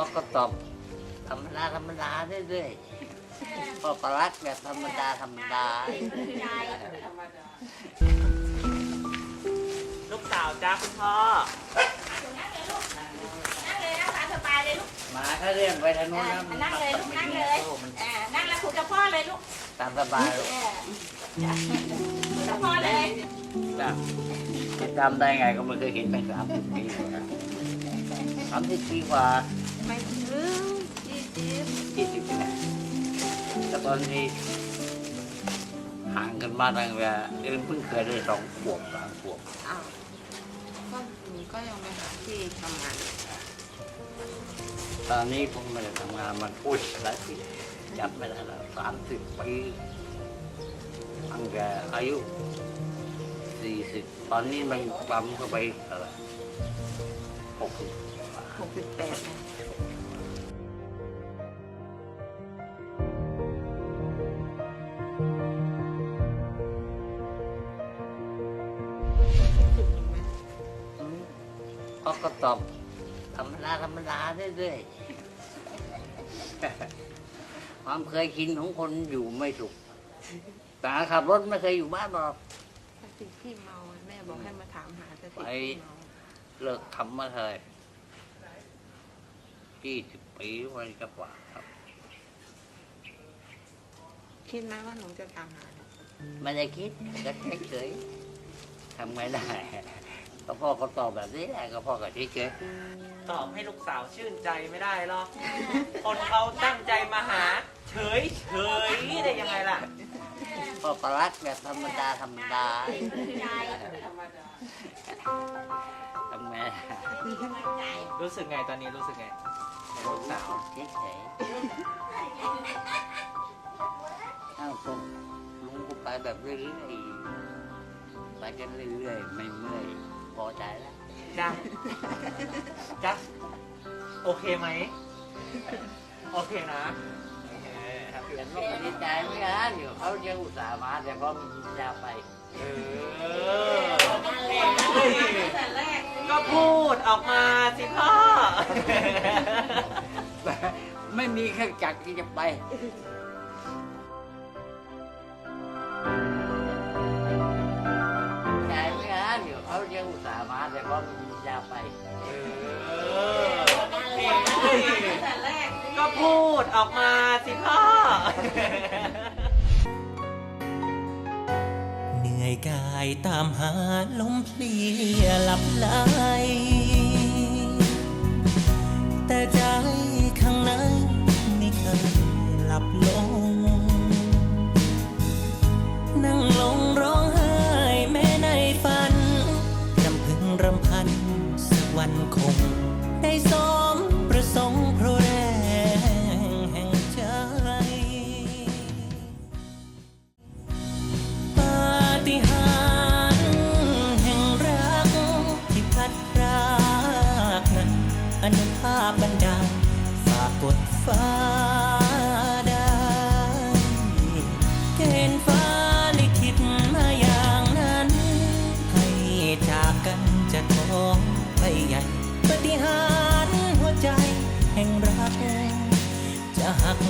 เขาก็ตอบธรรมดาธรรมดาเรื่อยๆพ่อประรักแบบธรรมดาธรรมดา ลูกสาวจ้าคุณพ่อ นั่งเลยนะตามสบายเลยลูกหมาถ้าเรียกไปทางโน้นอ่านะนั่งเลยลูกนั่งเลยอ่านั่งแล้วคุยกับพ่อเลยลูกตามสบายลูกเออจ้ะคุยกับพ่อเลยจ้ะจะจำได้ไงก็ไม่เคยเห็นไปสามสิบปีกว่าสามสิบปีกว่า ไม่ถึงยี่สิบยี่สิบปีนะแต่ตอนที่ห่างกันมาตั้งแต่เอ็นเพิ่งเคยได้สองขวบสามขวบอ้าวก็หนูก็ยังไปหาที่ทำงานตอนนี้ผมไม่ได้ทำงานมันอุ้ยหลายปีจับไม่ได้แล้วสามสิบปีตั้งแต่อายุสี่สิบตอนนี้มันปั๊มเข้าไปเท่าไหร่หกสิบ หกสิบแปดนะเขาก็ตอบธรรมดาธรรมดาเรื่อยๆความเคยชินของคนอยู่ไม่สุขแต่ขับรถไม่เคยอยู่บ้านหรอกสติพี่เมาแม่บอกให้มาถามหาสติไปพี่เมา เลิกทำมาเลย ยี่สิบปีวันจะกว่าครับ คิดไหมว่าหนูจะตามหาไม่ได้คิดก็เฉยๆทำไม่ได้ก็พ่อเขาตอบแบบนี้แหละก็พ่อก็เฉยตอบให้ลูกสาวชื่นใจไม่ได้หรอก คนเขาตั้งใจมาหา เฉยเฉยได้ยังไงล่ะ ๆพ่อประรักแบบธรรมดาธรรมดาทำไงรู้สึกไงตอนนี้รู้สึกไง ลูกสาวเฉยๆอ้าวผมลุงก็ไปแบบเรื่อยๆไปกันเรื่อยๆไม่เมื่อยพอใจแล้วจ้าจ้าโอเคไหม โอเคนะโอเคครับเห็นว่าเขาดีใจไหมฮะเดี๋ยวเขาจะอุตส่าห์มาแต่พอมันจะไป เออก็พู ดออกมาสิพ่อ ไม่มีเครื่องจักรที่จะไป ใจไมฮะเดี๋ยวเขาจะอุตส่าห์มาแต่พอมันจะไป ก็พูดออกมาสิพ่อ เหนื่อยกายตามหาลมเพลียหลับไหล แต่ใจ ฟ้าได้เกณฑ์ฟ้าลิขิตมาอย่างนั้น ให้จากกันจะท้องไปใหญ่ปฏิหารหัวใจแห่งรัก